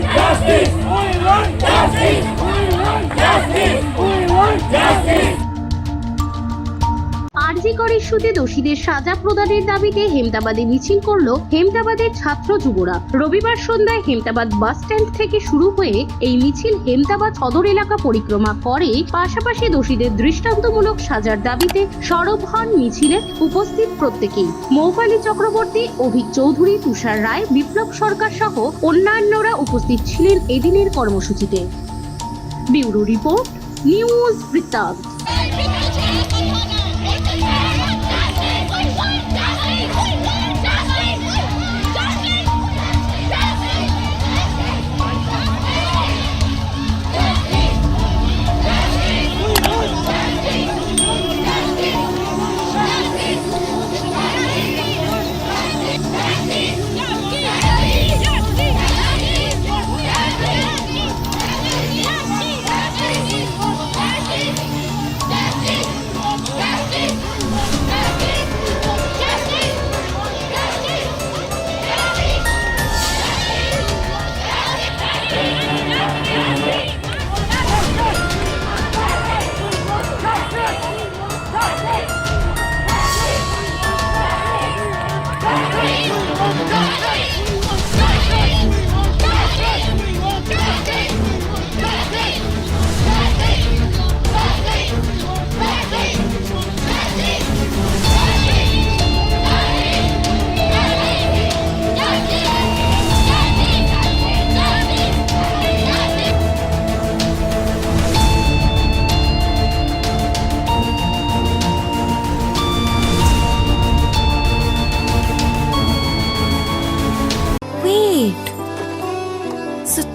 want justice! We want justice! We want justice! We want justice! RG Kar ইস্যুতে দোষীদের সাজা প্রদানের দাবিতে হেমতাবাদে মিছিল করল হেমতাবাদের ছাত্র যুবরা। রবিবার সন্ধ্যায় হেমতাবাদ বাস স্ট্যান্ড থেকে শুরু হয়ে এই মিছিল হেমতাবাদ সদর এলাকা পরিক্রমা করে। পাশাপাশি দোষীদের দৃষ্টান্তমূলক সাজার দাবিতে সরব হন মিছিলে উপস্থিত প্রত্যেকেই। মৌপালী চক্রবর্তী, অভিক চৌধুরী, তুষার রায়, বিপ্লব সরকার সহ অন্যান্যরা উপস্থিত ছিলেন এদিনের কর্মসূচিতে। ব্যুরো রিপোর্ট, নিউজ বৃত্তান্ত।